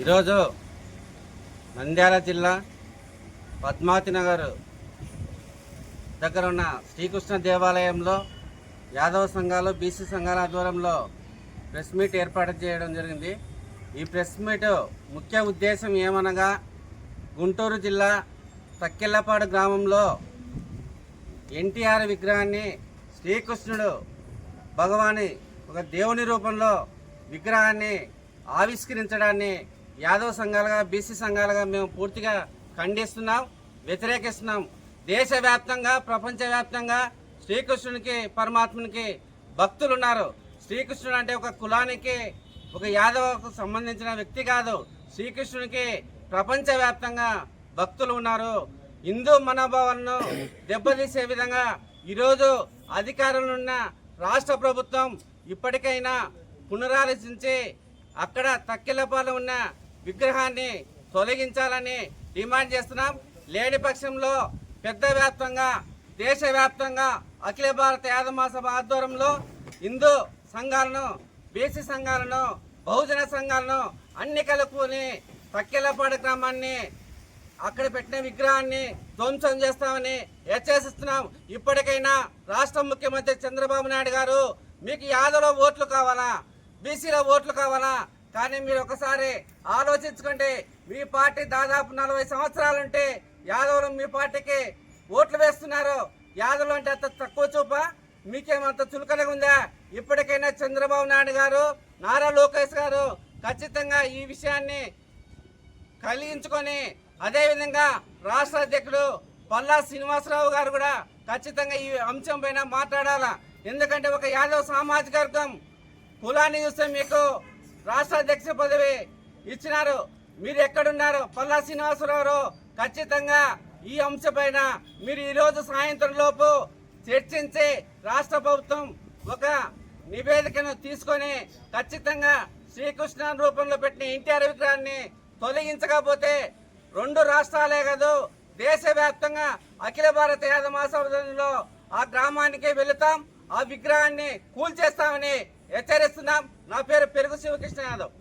ఈరోజు నంద్యాల జిల్లా పద్మావతి నగర్ దగ్గర ఉన్న శ్రీకృష్ణ దేవాలయంలో యాదవ సంఘాలు బీసీ సంఘాల ఆధ్వర్యంలో ప్రెస్ మీట్ ఏర్పాటు చేయడం జరిగింది. ఈ ప్రెస్ మీట్ ముఖ్య ఉద్దేశం ఏమనగా గుంటూరు జిల్లా తక్కెళ్ళపాడు గ్రామంలో ఎన్టీఆర్ విగ్రహాన్ని శ్రీకృష్ణుడు భగవాని ఒక దేవుని రూపంలో విగ్రహాన్ని ఆవిష్కరించడాన్ని యాదవ సంఘాలుగా బీసీ సంఘాలుగా మేము పూర్తిగా ఖండిస్తున్నాం వ్యతిరేకిస్తున్నాం. దేశవ్యాప్తంగా ప్రపంచవ్యాప్తంగా శ్రీకృష్ణునికి పరమాత్మునికి భక్తులు ఉన్నారు శ్రీకృష్ణుడు అంటే ఒక కులానికి ఒక యాదవకు సంబంధించిన వ్యక్తి కాదు. శ్రీకృష్ణునికి ప్రపంచవ్యాప్తంగా భక్తులు ఉన్నారు. హిందూ మనోభావాలను దెబ్బతీసే విధంగా ఈరోజు అధికారంలో ఉన్న రాష్ట్ర ప్రభుత్వం ఇప్పటికైనా పునరాలోచించి అక్కడ తక్కిలపాలు ఉన్న విగ్రహాన్ని తొలగించాలని డిమాండ్ చేస్తున్నాం. లేని పక్షంలో పెద్ద వ్యాప్తంగా దేశవ్యాప్తంగా అఖిల భారత యాదమాసభ ఆధ్వర్యంలో హిందూ సంఘాలను బీసీ సంఘాలను బహుజన సంఘాలను అన్ని కలుపుకొని తక్కెలపాడు గ్రామాన్ని అక్కడ పెట్టిన విగ్రహాన్ని ధ్వంసం చేస్తామని హెచ్చరిస్తున్నాం. ఇప్పటికైనా రాష్ట్ర ముఖ్యమంత్రి చంద్రబాబు నాయుడు గారు మీకు యాదవ్లో ఓట్లు కావాలా? బీసీలో ఓట్లు కావాలా? కానీ మీరు ఒకసారి ఆలోచించుకోండి. మీ పార్టీ దాదాపు నలభై సంవత్సరాలుంటే యాదవులు మీ పార్టీకి ఓట్లు వేస్తున్నారు. యాదవులు అంటే అంత తక్కువ చూప? మీకేమంత చులకనగా ఉందా? ఇప్పటికైనా చంద్రబాబు నాయుడు గారు నారా లోకేష్ గారు ఖచ్చితంగా ఈ విషయాన్ని కలిగించుకొని అదేవిధంగా రాష్ట్ర అధ్యక్షుడు పల్లా శ్రీనివాసరావు గారు కూడా ఖచ్చితంగా ఈ అంశం పైన మాట్లాడాలా? ఎందుకంటే ఒక యాదవ్ సామాజిక వర్గం కులాన్ని చూస్తే మీకు రాష్ట్ర అధ్యక్ష పదవి ఇచ్చినారు. మీరు ఎక్కడున్నారు? పల్లా శ్రీనివాసరావు ఖచ్చితంగా ఈ అంశపైన మీరు ఈరోజు సాయంత్రం లోపు చర్చించి రాష్ట్ర ప్రభుత్వం ఒక నివేదికను తీసుకొని ఖచ్చితంగా శ్రీకృష్ణ రూపంలో పెట్టిన ఎన్టీఆర్ విగ్రహాన్ని తొలగించకపోతే రెండు రాష్ట్రాలే కాదు దేశవ్యాప్తంగా అఖిల భారత యాదవ మహాసభలో ఆ గ్రామానికి వెళుతాం ఆ విగ్రహాన్ని కూల్చేస్తామని హెచ్చరిస్తున్నాం. నా పేరు పెరుగు శివకృష్ణ యాదవ్.